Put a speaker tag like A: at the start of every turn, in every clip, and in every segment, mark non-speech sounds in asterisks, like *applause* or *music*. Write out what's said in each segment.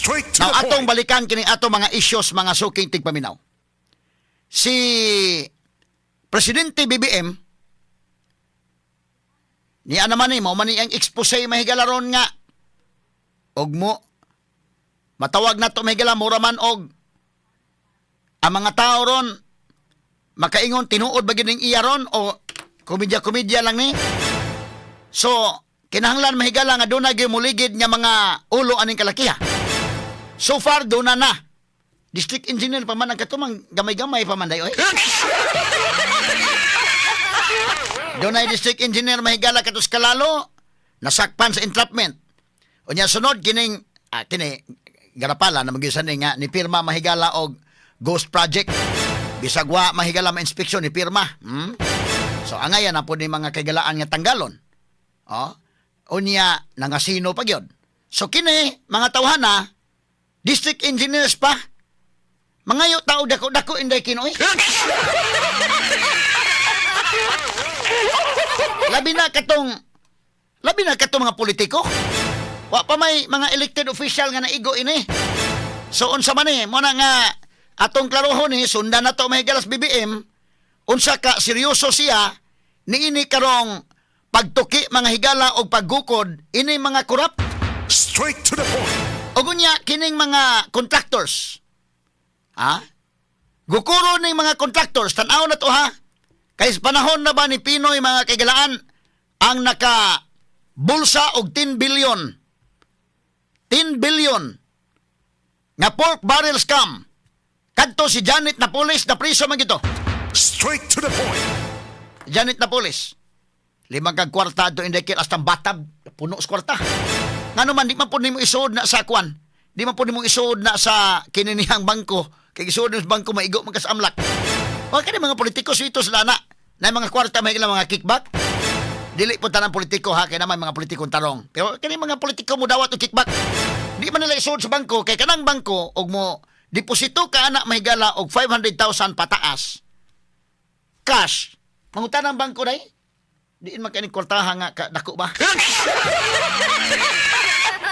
A: Straight to
B: Now,
A: the
B: atong
A: point.
B: balikan kini ato mga issues mga suking tigpaminaw. Si Presidente BBM niya naman ni mo man ang expose mahigalaron nga og mo matawag na to mahigala mura man og ang mga tao ron makaingon tinuod ba gining iya ron o komedya-komedya lang ni so kinahanglan mahigala nga doon na muligid nga mga ulo aning kalakiha So far, doon na na. District engineer pa man ang katumang gamay-gamay pa man dayo eh. *laughs* doon na district engineer mahigala katos kalalo, nasakpan sa entrapment. O niya sunod, kining, ah, kini, garapala na magisan ni nga, ni pirma mahigala og ghost project. Bisagwa mahigala ma-inspeksyon ni pirma. Hmm? So angayan na po ni mga kagalaan nga tanggalon. Oh. Unya, nangasino pa gyud. So kini, mga tawhana, district engineers pa. Mangayo tao dako-dako inday kinoy. labi na katong labi na katong mga politiko. Wa pa may mga elected official nga naigo ini. So unsa man ni mo na nga atong klarohon ni sundan na to may galas BBM unsa ka seryoso siya niini karong pagtuki mga higala o paggukod ini mga korap
A: Straight to the point.
B: O gunya kining mga contractors. Ha? Gukuro ning mga contractors tan-aw na to ha. Kay panahon na ba ni Pinoy mga kagalaan ang naka bulsa og 10 billion. 10 billion nga pork barrel scam. Kadto si Janet Napoles na priso man gito.
A: Straight to the point.
B: Janet Napoles. Limang kag kwarta do indikit hasta batab puno sa kwarta. Ngano man di man po nimo isuod na sa kwan. Di man po nimo isuod na sa kininihang bangko. Kay isuod sa bangko maigo man ka sa amlak. O kani mga politiko suito sila na mga kwarta may ilang mga kickback. Dili po tanang politiko ha kay naman mga politikong tarong. Pero kani mga politiko mo dawat og kickback. Di man nila isuod sa bangko kay kanang bangko og mo deposito ka anak mahigala og 500,000 pataas cash. Mangutan ang bangko day. Diin man kaning kwartaha nga ka- dako ba? *laughs*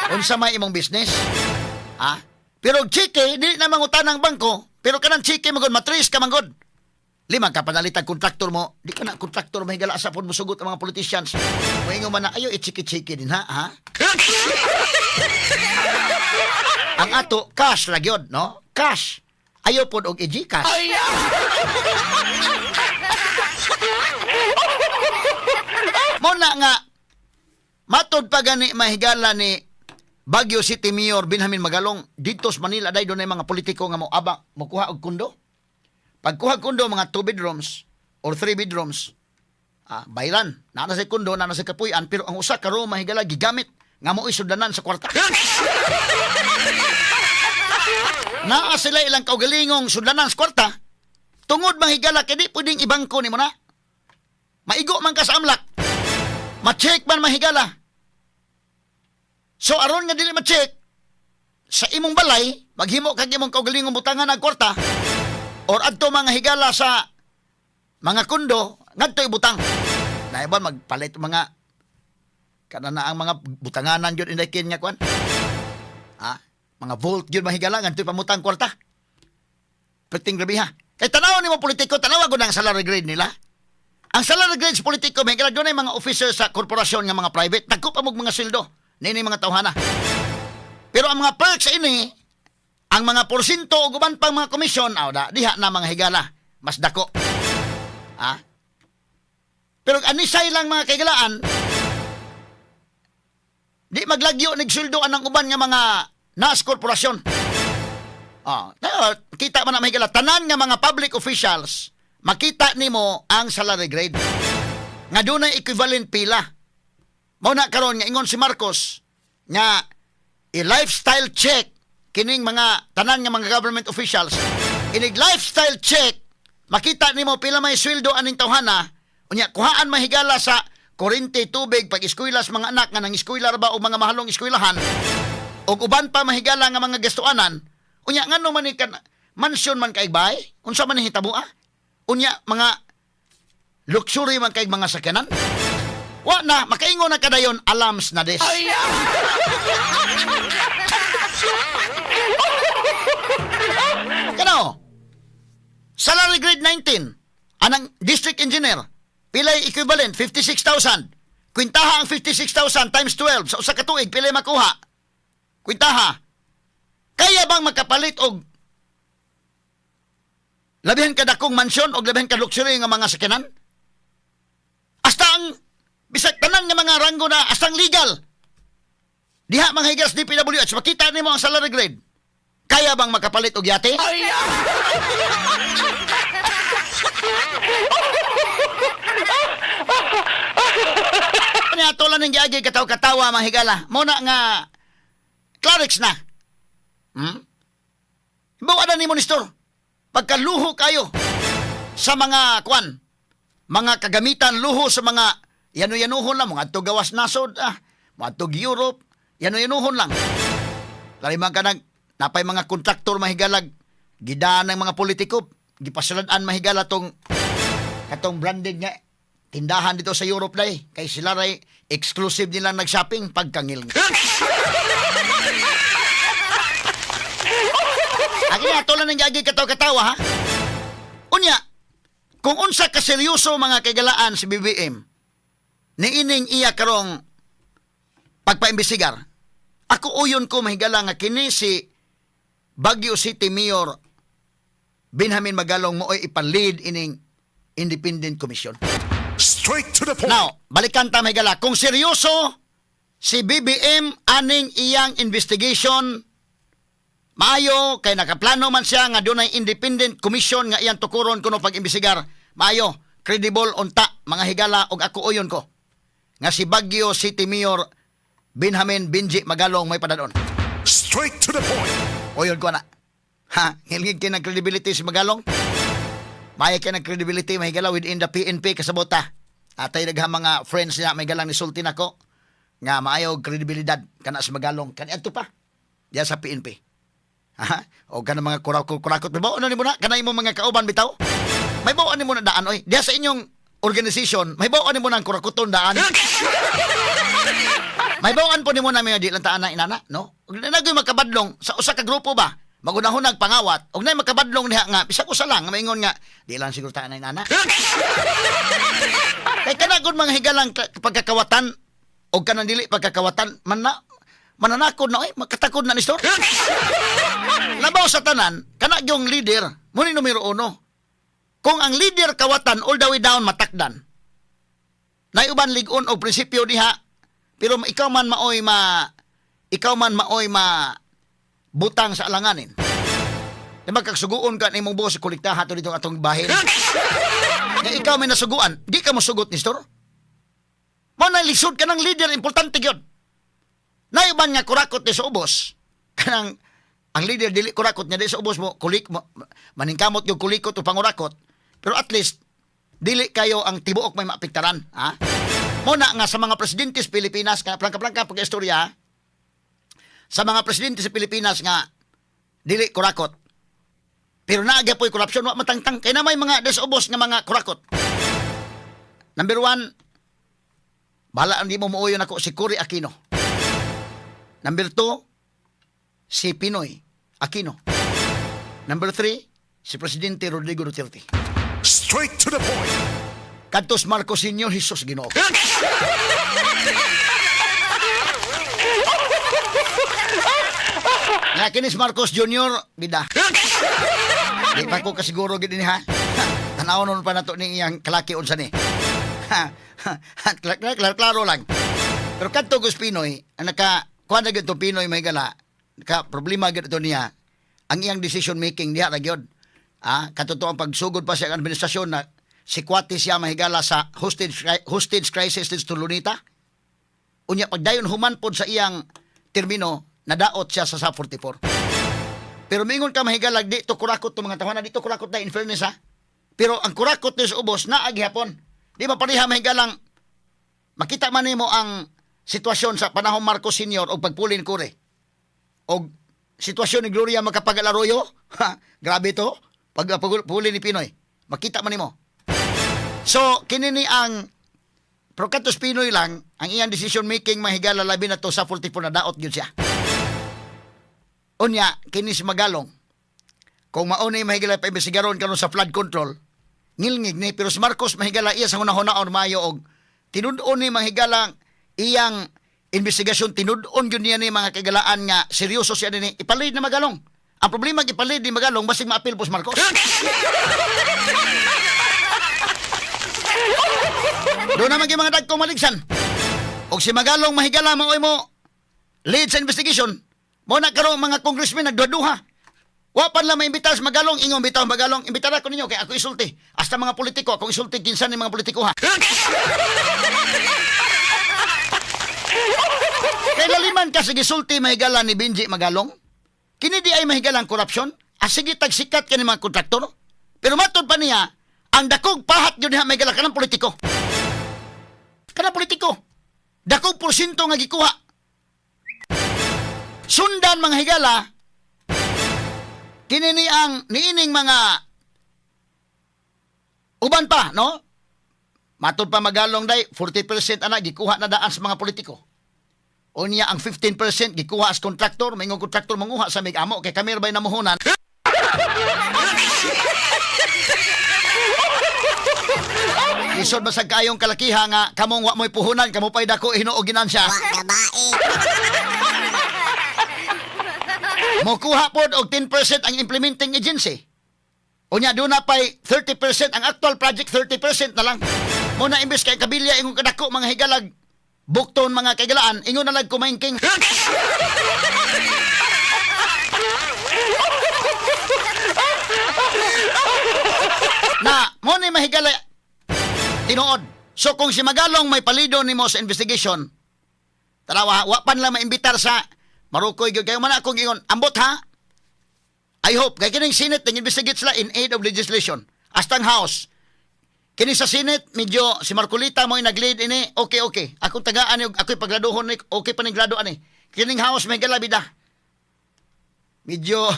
B: Unsa may imong business? Ha? Pero chike, di na mangutan ang bangko. Pero kanang chike magod matris ka manggod. Lima ka panalitag kontraktor mo. Di ka na kontraktor mahigala sa pun musugot ang mga politicians. Moingon man na ayo i-chike-chike din ha, ha? *laughs* ang ato cash ra gyud, no? Cash. Ayo pod og i cash. Mo na nga matod pa gani mahigala ni Baguio City Mayor Benjamin Magalong dito sa Manila dai dunay mga politiko nga mo abang mokuha og kundo. Pagkuha kundo mga two bedrooms or three bedrooms ah, bayran na na sa kundo na na sa kapuy-an pero ang usa ka room mahigala gigamit nga mo isudanan sa kwarta. *laughs* Naa sila ilang kaugalingong sudanan sa kwarta tungod mahigala kay di pwedeng ibangko nimo na. Maigo man ka sa amlak. Ma-check man mahigala. So aron nga dili ma-check sa imong balay, maghimo kag imong kaugalingong butangan ang kwarta or adto mga higala sa mga kundo ngadto ibutang. Ba magpalit mga kana na ang mga butanganan jud inday kin nga kwan. Ha? Mga volt jud mahigala ngadto pamutang kwarta. Perting grabe ha. Kay tanaw ni mo politiko, tanaw ko ang salary grade nila. Ang salary grades politiko, may kailan doon ay mga officer sa korporasyon nga mga private, nagko pa mga sildo, nini mga tawhana. Pero ang mga perks ini, ang mga porsinto o guban pang mga komisyon, aw da, diha na mga higala, mas dako. Ha? Pero anisay lang mga kaigalaan, di maglagyo nagsuldoan ng uban nga mga nas korporasyon. Uh, kita man na may tanan nga mga public officials, makita nimo ang salary grade. Nga dunay equivalent pila. Mao na karon nga ingon si Marcos nga i-lifestyle check kining mga tanan nga mga government officials. Inig lifestyle check makita nimo pila may sweldo aning tawhana. Unya kuhaan mahigala sa kurente tubig pag eskwela sa mga anak nga nang eskwela ba o mga mahalong eskwelahan. Ug uban pa mahigala nga mga gastuanan. Unya ngano man ni kan mansion man kay bay unsa man hitabo ah? unya mga luxury man kay mga sakyanan wa na makaingon na kadayon alams na des Kano? Salary grade 19. Anang district engineer. Pilay equivalent 56,000. Kwintaha ang 56,000 times 12 sa usa ka tuig pilay makuha. Kwintaha. Kaya bang makapalit og labihan ka dakong mansyon o labihan ka luxury nga mga sakyanan? Hasta ang bisag tanan nga mga ranggo na hasta ang legal. Diha mga higas DPWH makita nimo ang salary grade. Kaya bang makapalit og yate? Ano nga tulan ng giagi kataw-katawa mga higala. Muna nga Clarix na. Hmm? Bawa na ni Monistor. Pagkaluho kayo sa mga kwan, mga kagamitan, luho sa mga yano-yanuhon lang, mga to gawas nasod, ah, mga to Europe, yano-yanuhon lang. Lalimang ka nag, napay mga kontraktor mahigalag, gidaan ng mga politiko, gipasaladaan mahigala tong katong branded nga tindahan dito sa Europe dai kay sila ray exclusive nila nag-shopping pagkangil. *laughs* Aki na tulan ng gagi kataw-katawa ha. Unya, kung unsa ka seryoso mga kagalaan si BBM, niining iya karong pagpaimbestigar. Ako uyon ko mahigala nga kini si Baguio City Mayor Benjamin Magalong mo ay ipan-lead ining Independent Commission.
A: Straight to the point.
B: Now, balikan ta mahigala. Kung seryoso si BBM aning iyang investigation maayo kay nakaplano man siya nga dunay independent commission nga iyang tukuron kuno pag-imbestigar. Maayo, credible unta mga higala og ako uyon ko nga si Baguio City Mayor Benjamin Binji Magalong may padadon.
A: Straight to the point.
B: Uyon ko na. Ha, hilgig kay ng credibility si Magalong. Maya kay ng credibility mahigala within the PNP kasabota. Atay daghang mga friends niya may galang ni sulti nako nga maayo og kredibilidad kana si Magalong kani adto pa. Diya sa PNP. Ha? O kana mga kurakot kurakot may baon na nimo na kana imo mga kauban bitaw. May baon nimo na daan oy. Diya sa inyong organization, may baon nimo na ang kurakuton daan. *laughs* May bawaan po nimo na may di lang taan na inana, no? Ug na nagyoy makabadlong sa usa ka grupo ba? Magunahon nagpangawat, ug nay makabadlong diha nga bisag usa lang nga maingon nga di lang siguro taan na inana. *laughs* Kay kana gud mga higalang ka- pagkakawatan o kanang dili pagkakawatan man na mananakod na oy makatakod na ni store. *laughs* Labaw sa tanan, kana yung leader, muni numero uno. Kung ang leader kawatan all the way down matakdan, na uban ligon o prinsipyo diha pero ikaw man maoy ma ikaw man maoy ma butang sa alanganin. Di ba kagsuguon ka ni mong buhos kolekta hato dito atong bahin. Nga ikaw may nasuguan, di ka mo sugot ni store. Mo na lisod ka ng leader, importante gyud. Naiban nga kurakot ni sa ubos. *laughs* Kanang ang leader dili kurakot niya di sa ubos mo kulik mo, maningkamot yung kulikot o pangurakot. Pero at least dili kayo ang tibuok may maapektaran, ha? Muna nga sa mga presidente sa Pilipinas, nga plangka-plangka pag-istorya, sa mga presidente sa Pilipinas nga dili kurakot. Pero naagya po'y korupsyon, wa matangtang. Kaya na may mga desubos nga mga kurakot. Number one, bahala hindi mo muuyon ako si Cory Aquino. Number two, si Pinoy Aquino. Number three, si Presidente Rodrigo Duterte.
A: Straight to the point.
B: Kantos Marcos Sr. Jesus Ginoo. *laughs* Nga kinis Marcos Jr. bida. Di pa ko kasiguro gid ni ha. *laughs* Tanaw nun pa nato ning iyang kalaki unsa ni. *laughs* klaro, klaro, klaro lang. Pero kadto Gus Pinoy, ang naka kuha na gyud Pinoy may gala. Ka problema gyud niya. Ang iyang decision making diha ra gyud. Ah, katuto ang pagsugod pa sa administrasyon na si Kwati siya mahigala sa hostage hostage crisis dito Lunita. Unya pagdayon human pod sa iyang termino nadaot siya sa sa 44. Pero mingon ka mahigalag di to kurakot to mga tawanan dito kurakot na in ha. Pero ang kurakot ni ubos na aghapon. Di ba pareha mahigalang makita man nimo ang sitwasyon sa panahon Marcos Senior o pagpulin kore. O sitwasyon ni Gloria Macapagal Arroyo. *laughs* Ha, grabe to. Pag pagpulin ni Pinoy. Makita man nimo. So, kini ni ang pero katos Pinoy lang, ang iyang decision making mahigala labi na to sa 44 na daot yun siya. Unya, kini si Magalong. kung mauni mahigala pa imbestigaron karon sa flood control, ngilngig ni pero si Marcos mahigala iya sa hunahuna-on mayo og tinud-on ni mahigala iyang investigasyon tinud-on gyud niya ni mga kagalaan nga seryoso siya ni ipalid na magalong. Ang problema ipalid ni magalong basig maapil po si Marcos. Doon naman yung mga dagkong maligsan. Og si Magalong mahigala maoy mo lead sa investigation. Mo na karon mga congressman nagduha-duha. Wa pa lang maimbita sa Magalong, ingon bitaw Magalong, imbita ko ninyo kay ako isulti. Hasta mga politiko, ako isulti kinsan ni mga politiko ha. kay laliman ka sige sulti mahigala ni Benji Magalong. Kini di ay mahigalang korupsyon. Asige tagsikat ka ni mga kontraktor. Pero matod pa niya, ang dakog pahat yun niya mahigala ka ng politiko. Kana politiko. Dakog porsyento nga gikuha. Sundan mga higala, kini ni ang niining mga uban pa, no? Matod pa magalong day, 40% ana gikuha na daan sa mga politiko. O niya ang 15% gikuha as kontraktor, may ngong kontraktor manguha sa mig amo kay kami bay namuhunan. *laughs* Isod basag kayong kalakiha nga kamong wa mo'y puhunan, kamo pa'y dako hinuog ginansya.
C: Wa gabae. *laughs*
B: Mokuha pod og 10% ang implementing agency. Unya doon na pa'y 30% ang actual project 30% na lang. Mo na imbes kay kabilya ingon kadako mga higalag bukton mga kagalaan ingon na lag kumaingking. na mo ni mahigala tinuod. So kung si Magalong may palido nimo sa investigation, tarawa wa pan lang maimbitar sa Marukoy gyud kayo man akong ingon ambot ha. I hope kay kining Senate nang investigate sila in aid of legislation. Astang House. Kini sa Senate medyo si Marcolita mo nag-lead ini. Okay okay. Ako tagaan yung ako'y paggraduhon ni okay pa ning grado ani. Kining House may galabida. Medyo *laughs*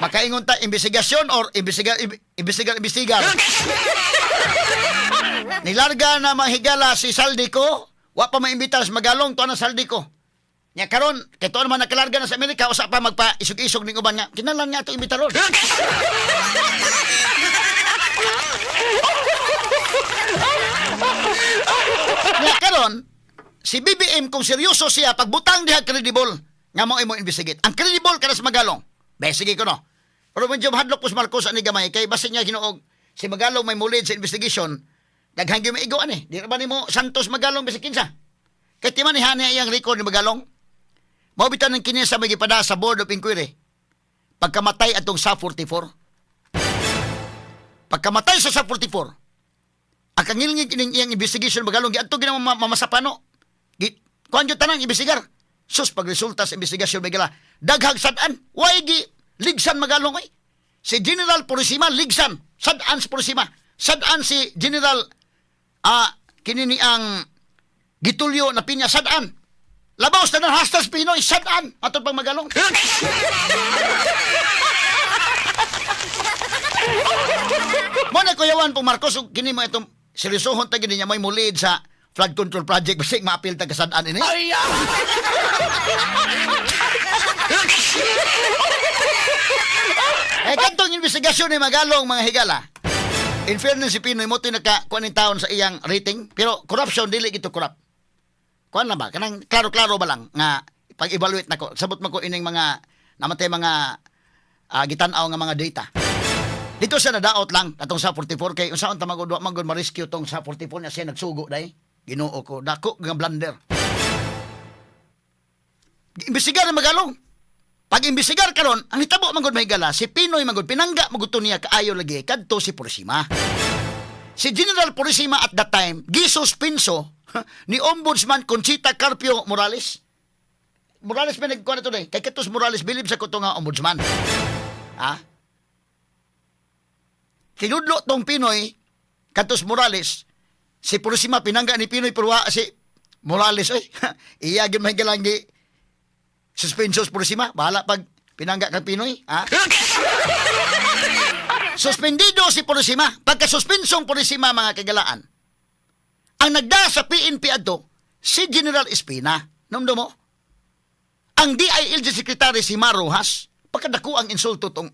B: Makaingon ta investigasyon or investiga investiga investigar. *laughs* Nilarga na mahigala si Saldi ko. Wa pa maimbitar sa magalong to na Saldi ko. Nya karon kay to naman nakalarga na sa Amerika usa pa magpa isog-isog ning uban nga. Kinahanglan nga to imbitaron. Nya karon si BBM kung seryoso siya pagbutang diha credible nga mo imo investigate. Ang credible kada sa magalong. Be sige ko no. Pero medyo mahadlok po sa Marcos ani gamay kay basin niya ginuog si Magalong may mulid sa investigation. Daghang gyud maigo ani. Di ra ba nimo Santos Magalong bisag kinsa? Kay ti man ni hani iyang record ni Magalong. Mao bitan ng kini sa magipada sa Board of Inquiry. Pagkamatay atong sa 44. Pagkamatay sa sa 44. Ang kangilingig kining iyang investigation Magalong giadto ginang ma- mamasapano. Gi kuan gyud tanang investigar. Sus pag resulta sa investigasyon may gala daghag sadan. Why gi ligsan Magalong ay? Si General Purisima ligsan. Sadan si Purisima. Sadan si General ah kini ni ang Gitulyo na pinya sadan. Labaw sa ng hastas Pinoy sadan aton pang Magalong. Mo na kuyawan po Marcos ug kini mo itong seryosohon ta gini niya may mulid sa flood control project basig maapil ta kasadaan ini. Eh kantong investigasyon ni Magalong mga higala. In fairness si Pinoy mo tinaka kuan taon sa iyang rating pero corruption dili gito corrupt. Kuan na ba kanang klaro-klaro ba lang nga pag-evaluate nako sabot man ko ining mga namatay mga uh, gitan-aw nga mga data. Dito siya nadaot lang atong sa 44 kay unsaon ta magud magud ma-rescue tong sa 44 niya siya nagsugo dai. Ginoo ko dako nga blunder. Imbestigar na magalong. Pag imbestigar karon, ang hitabo magud may gala si Pinoy magud pinangga magud to niya kaayo lagi kadto si Purisima. Si General Purisima at that time gisuspenso *laughs* ni Ombudsman Conchita Carpio Morales. Morales pa nagkuha na to day. Kay Katos Morales bilib sa kuto nga ombudsman. Ha? Kinudlo tong Pinoy, Katos Morales, si Purisima pinangga ni Pinoy pero wa si Morales ay *laughs* iya gyud may galangi suspensos Purisima bahala pag pinangga kang Pinoy ha *laughs* Suspendido si Purisima pagka suspensong Purisima mga kagalaan ang nagda sa PNP adto si General Espina namdo mo Ang DILG Secretary si Marohas, pagkadako ang insulto tong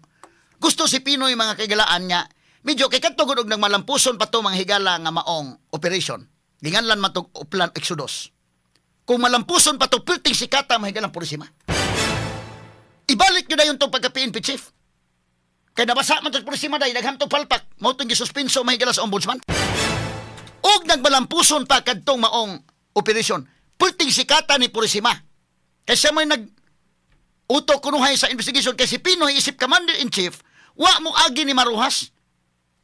B: gusto si Pinoy mga kagalaan nga, medyo kay katugod og nagmalampuson pa to mga higala nga maong operation. Ginganlan matog uplan Exodus. Kung malampuson pa to, pilting sikata mahigalang purisima. Ibalik nyo na yung tong pagka-PNP chief. Kaya nabasa man itong pulisima dahil nagham tong palpak. Mao itong gisuspenso mahigala sa ombudsman. Og nagmalampuson pa kadtong maong operasyon. Pulting sikata ni pulisima. Kaya siya may nag uto kunuhay sa investigation kay si Pinoy isip commander-in-chief, wa mo agi ni Maruhas.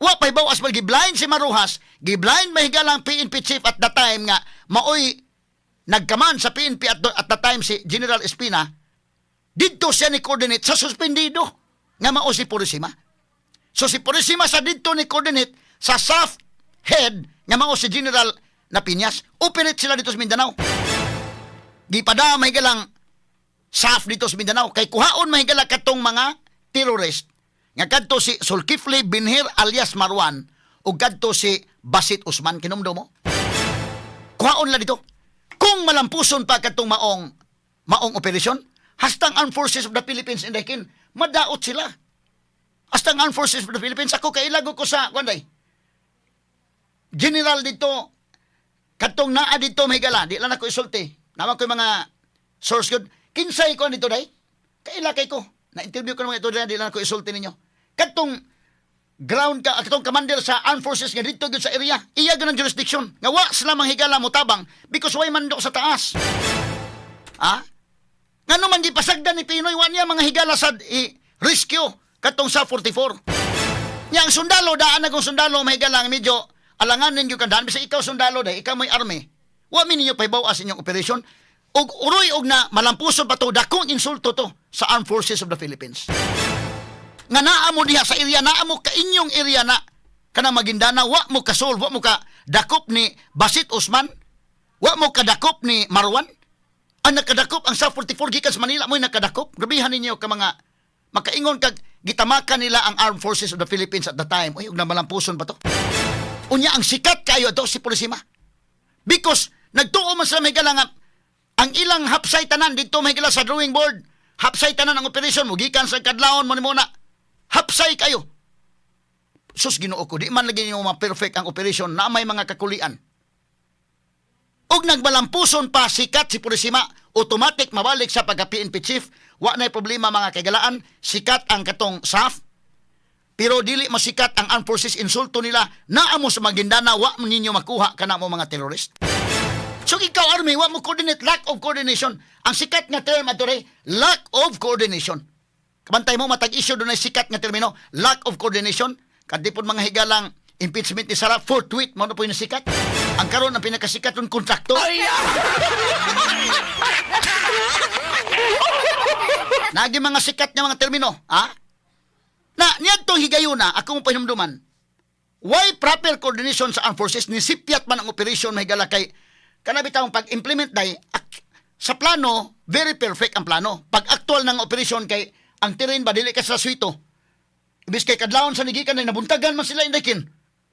B: Wa pay bawas pag giblind si Maruhas, giblind mahigalang PNP chief at the time nga maoy nagkaman sa PNP at, at the time si General Espina, didto siya ni coordinate sa suspendido nga mao si Purisima. So si Purisima sa didto ni coordinate sa SAF head nga mao si General na Piñas, operate sila dito sa Mindanao. Gipada mahigalang SAF dito sa Mindanao kay kuhaon mahigala katong mga terrorist nga kadto si Sulkifli Binhir alias Marwan ug kadto si Basit Usman kinumdo mo. Kuhaon la dito. Kung malampuson pa katong maong maong operasyon, hastang Armed Forces of the Philippines in Dakin, madaot sila. Hastang Armed Forces of the Philippines, ako kailago ko sa, kwanday, General dito, katong naa dito mahigala, di lang ako isulti. Naman ko yung mga source good. Kinsay ko dito day? Kaila kay ko. Na-interview ko naman ito day, di lang ako isulti ninyo. Katong ground ka, katong commander sa armed forces nga dito sa area, iya gyud ang jurisdiction. Nga wa sila manghigala mo tabang because way mandok sa taas. Ha? Nga naman di pasagdan ni Pinoy, wa niya mga higala sa i, rescue katong sa 44. Yang sundalo, daan na kong sundalo, mahigala medyo alangan ninyo kandaan. Bisa ikaw sundalo day, ikaw may army. Wa mi ninyo paibawas inyong operasyon. Og uroy og na malampuson pa to, dakong insulto to sa Armed Forces of the Philippines nga naa mo diha sa area naa mo ka inyong area na kana magindana wa mo ka solve wa mo ka dakop ni Basit Usman wa mo ka dakop ni Marwan ang nakadakop ang sa 44 gikan sa Manila mo nakadakop grabihan ninyo ka mga makaingon kag gitamakan nila ang Armed Forces of the Philippines at the time uy ug na malampuson ba to unya ang sikat kayo to si Pulisima because nagtuo man sa may nga ang ilang hapsay tanan dito may sa drawing board. Hapsay tanan ang operasyon mo gikan sa kadlawon mo ni muna. Hapsay kayo. Sus ginoo ko di man lagi niyo ma-perfect ang operasyon na may mga kakulian. Og nagbalampuson pa sikat si Purisima automatic mabalik sa pagka PNP chief. Wa na problema mga kagalaan sikat ang katong SAF pero dili masikat ang armed forces insulto nila naa mo sa Magindana wa ninyo makuha kana mo mga terrorist So ikaw army wa mo coordinate lack of coordination. Ang sikat nga term ato ray, lack of coordination. Kabantay mo matag issue dunay sikat nga termino, lack of coordination. Kadti pod mga higalang impeachment ni Sara for tweet mo na po yung sikat. Ang karon ang pinakasikat ng kontrakto. Nagi mga sikat nga mga termino, ha? Na niadto higayuna akong pahinumduman. Why proper coordination sa armed forces ni sipyat man ang operasyon mahigala kay kana bitawng pag-implement day ak- sa plano very perfect ang plano. Pag actual ng operasyon kay ang terrain ba dili ka sa suito. Ibis kay kadlawon sa nigikan na nabuntagan man sila inday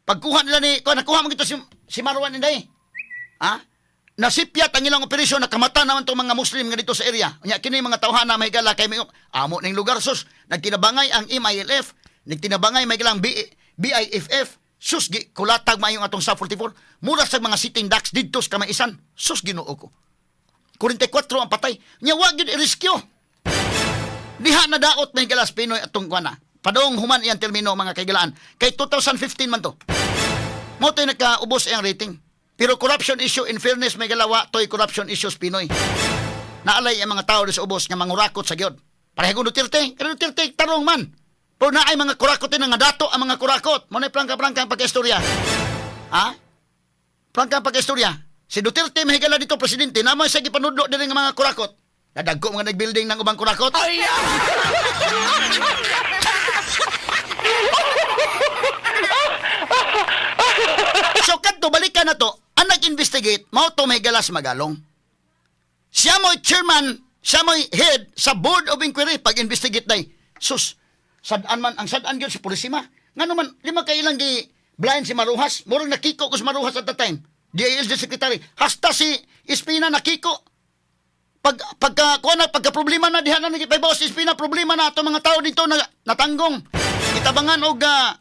B: Pagkuha nila ni kuha nakuha mo gito si, si Marwan inday. Ha? Nasipyat ang ilang operasyon nakamata naman tong mga Muslim nga dito sa area. Nya kini mga tawhana may gala kay may amo ning lugar sus nagtinabangay ang MILF, nagtinabangay may galang B, BIFF. Sus gi kulatag mayong atong sa 44. Mura sa mga sitting ducks didto sa kamaisan. Sus Ginoo ko. 44 ang patay. Nya wa gyud i-rescue. Diha na daot may galas Pinoy atong kuana. Padong human iyang termino mga kaigalaan. Kay 2015 man to. Mo tayo nagkaubos iyang rating. Pero corruption issue, in fairness, may galawa, to'y corruption issues Pinoy. Naalay ang mga tao sa ubos nga mangurakot sa gyod. Pareho Duterte, kaya Duterte, tarong man. Pero na ay mga kurakotin nga dato ang mga kurakot. Mo na prangka-prangka ang pagkistorya. Ha? Prangka ang pagkistorya. Si Duterte mahigala dito presidente, naman sa gipanudlo din ng mga kurakot. Nadagko mga nagbuilding ng ubang kurakot. So kadto balikan na to, ang nag-investigate mao to may galas magalong. Siya mo'y chairman, siya mo'y head sa board of inquiry pag investigate day. Sus, sadaan man ang sadaan gyud si Pulisima. Ngano man lima kay ilang gi blind si Maruhas, murag nakiko ko si Maruhas at the time. DILG secretary, hasta si Espina nakiko. pag pagka kuha na pagka problema na diha na ni kay boss SP na problema na ato mga tao dito na natanggong itabangan og uh,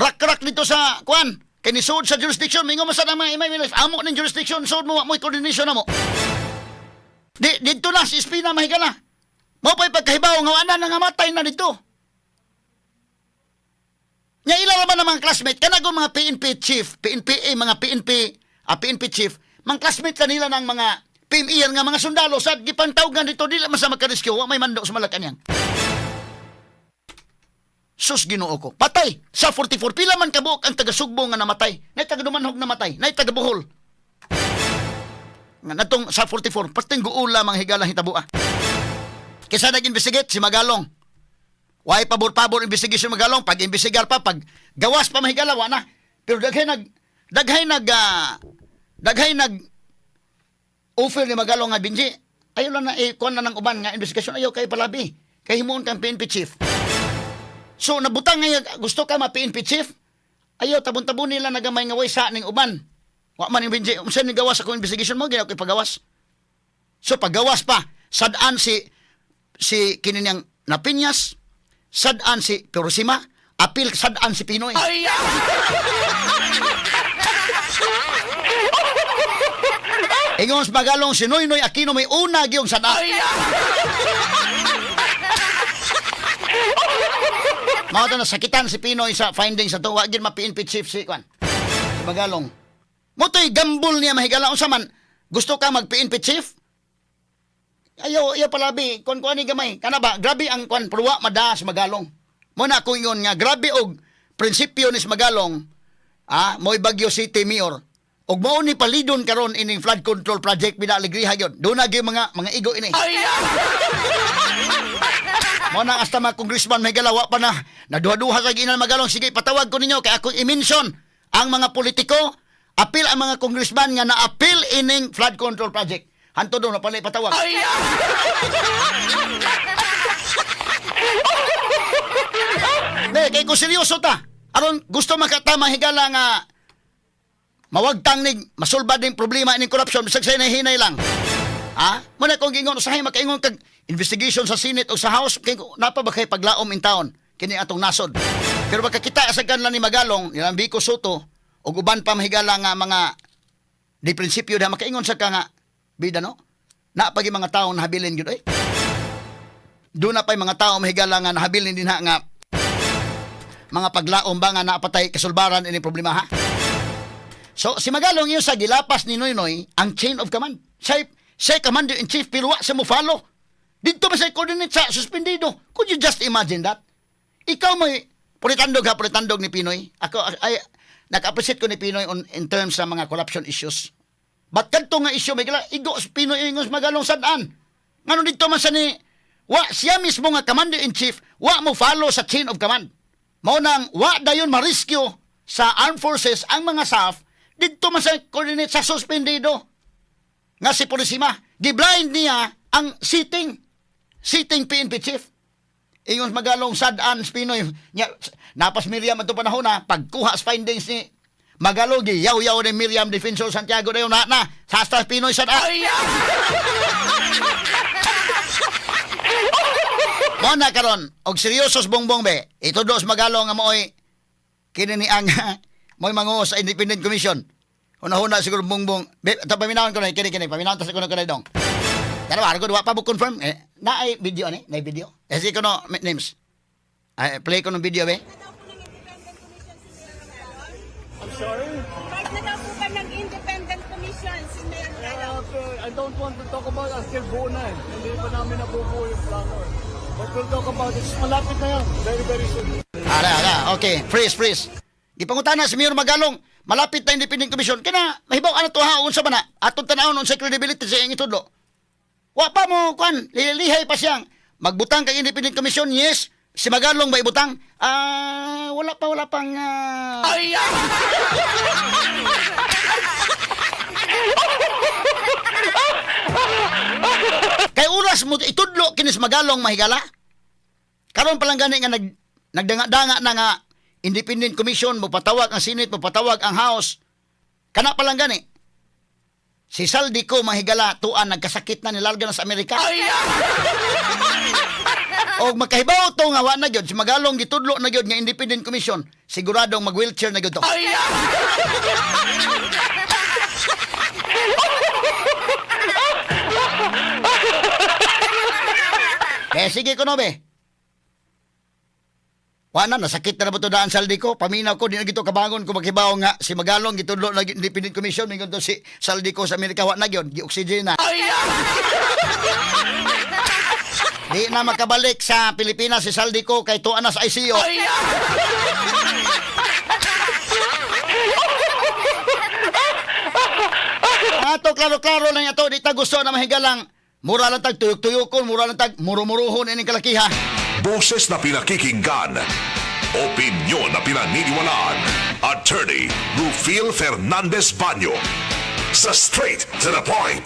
B: rak-rak dito sa kuan kay ni sud sa jurisdiction mingo masad ang mga imay amo ning jurisdiction sud mo wa mo coordination na mo di dito na si SP na. Mahigala mo pa'y pagkahibaw nga ana na nga matay na dito Nya ila naman ang mga classmate? Kanago mga PNP chief, PNP eh, mga PNP, ah, PNP chief, mga classmate kanila ng mga PME nga mga sundalo sa gipantawgan dito dili man sa makarescue wa may mando sa Malacañang. Sus Ginoo ko. Patay sa 44 pila man kabuok ang taga Sugbo nga namatay. Nay taga Dumanhog namatay, nay taga Bohol. Nga natong sa 44 pating guula mga higala hitabua. Kisa nag-investigate si Magalong. Why pabor-pabor investigation magalong pag imbestigar pa pag gawas pa mahigala wa na. Pero daghay nag daghay nag ah, daghay nag offer ni magalong nga binji. Ayaw lang na eh, na ng uban nga investigasyon ayaw kay palabi. Kay himuon kang PNP chief. So nabutang nga gusto ka ma PNP chief. Ayaw tabon-tabon nila nagamay nga way sa ning uban. Wa man yung binji. Unsa ni gawas ako investigation mo ginaw kay pagawas. So paggawas pa sadaan si si kininiyang Napinyas, sadaan si Pirosima, apil sadaan si Pinoy. Ingon sa magalong si Noy Noy Aquino may una giyong sada. Mao to nasakitan si Pinoy sa findings sa tuwa gid ma-PNP chief si kwan. Si Magalong. Mo to'y gambol niya mahigala unsa man gusto ka mag-PNP chief? Ayaw, ayaw palabi. Kung kuan ni gamay. Kana ba? Grabe ang kuan pruwa madaas magalong. Mo na ko ingon nga grabe og prinsipyo ni Magalong. Ah, mo'y Baguio City Mayor. Og mao ni palidon karon ining flood control project bida alegriha gyud. Do na gyud mga mga igo ini. *laughs* Mo na hasta mga congressman may galawa pa na naduha-duha sa ginan magalong sige patawag ko ninyo kay ako i-mention ang mga politiko apil ang mga congressman nga na-appeal ining flood control project. Hanto do na pala ipatawag. *laughs* Ne, kay ko seryoso ta. Aron gusto makatama higala nga mawagtang nig masulbad ning problema ning corruption bisag sa hinay lang. Ha? Mo na kung gingon usahay makaingon kag investigation sa Senate o sa House kay napa ba kay paglaom in town kini atong nasod. Pero baka kita sa kanla ni Magalong, nilang Vico Soto ug uban pa mahigala nga mga di prinsipyo da makaingon sa ka nga bida no. Na pagi mga tawo nahabilin gyud oy. Doon na pa'y mga tao mahigala nga nahabilin din ha nga mga paglaom ba nga napatay kasulbaran ini problema ha. So, si Magalong yun sa gilapas ni Noy Noy, ang chain of command. Siya, siya commander-in-chief, pero wa sa mo follow. Dito ba siya coordinate sa suspendido? Could you just imagine that? Ikaw may pulitandog ha, pulitandog ni Pinoy. Ako, ay, nag-appreciate ko ni Pinoy on, in terms sa mga corruption issues. Ba't kanto nga issue, may gala, igo, Pinoy, ingos Magalong sadaan. Ngano dito man sa ni, wa, siya mismo nga commander-in-chief, wa mo follow sa chain of command. Mao nang wa dayon ma-rescue sa armed forces ang mga staff dito man sa coordinate sa suspendido nga si Pulisima. Giblind niya ang sitting sitting PNP chief. Ingon magalong sadaan Pinoy nya napas Miriam ato panahon na pagkuha sa findings ni Magalogi, yaw-yaw ni Miriam Defensor Santiago na na sa hasta Pinoy sadaan. Mo na karon og seryosos bongbong be. Ito dos magalo nga mooy kini ni ang *laughs* mo'y manguho sa Independent Commission. Una-una siguro bongbong. Be, ta paminawon ko na kini kini paminawon ta sa kuno kanay dong. Pero war ko wa pa mo confirm eh. Na ay video ni, na video. Eh si kuno names. Ay play ko ng video be.
C: Kahit na daw po ba ng independent commission si Mayor
D: I don't want to talk about until buo na eh. Hindi pa namin nabubuo yung plano eh. But we'll talk about it. Malapit na yan. Very, very soon.
B: Ala ala, okay, freeze freeze. Gipangutana si Mayor Magalong, malapit na Independent Commission. Kina mahibaw ana to ha unsa ba na? Atong tanawon unsa credibility sa iyang itudlo. Wa pa mo kwan, lilihay pa siyang magbutang kay Independent Commission. Yes, si Magalong ba ibutang? Ah, wala pa wala pang ah, Kay oras mo itudlo kinis Magalong mahigala. Karon pa lang gani nga nag nagdanga-danga na nga Independent Commission mo patawag ang Senate mo patawag ang House. Kana pa lang gani. Si Saldi ko mahigala tuan nagkasakit na nilarga na sa Amerika. *laughs* o makahibaw to nga wa na gyud si Magalong gitudlo na gyud nga Independent Commission. Siguradong mag-wheelchair na gyud to. Kaya *laughs* sige ko no be. Wala na, nasakit na na to daan saldi ko. Paminaw ko, di na gito kabangon ko maghibaw nga si Magalong gitudlo na Independent Commission. Mingon to si saldi ko sa Amerika, wa na yun. Gi-oxygen na. *laughs* Di na makabalik sa Pilipinas si saldi ko kay tuan na sa ICU. *laughs* Ato klaro-klaro lang ato di ta gusto na mahigalang mura lang tag tuyok-tuyokon, mura lang tag muro-muruhon ining kalakiha.
A: Boses na pinakikinggan. Opinyon na pinaniniwalaan. Attorney Rufil Fernandez Banyo. Sa straight to the point.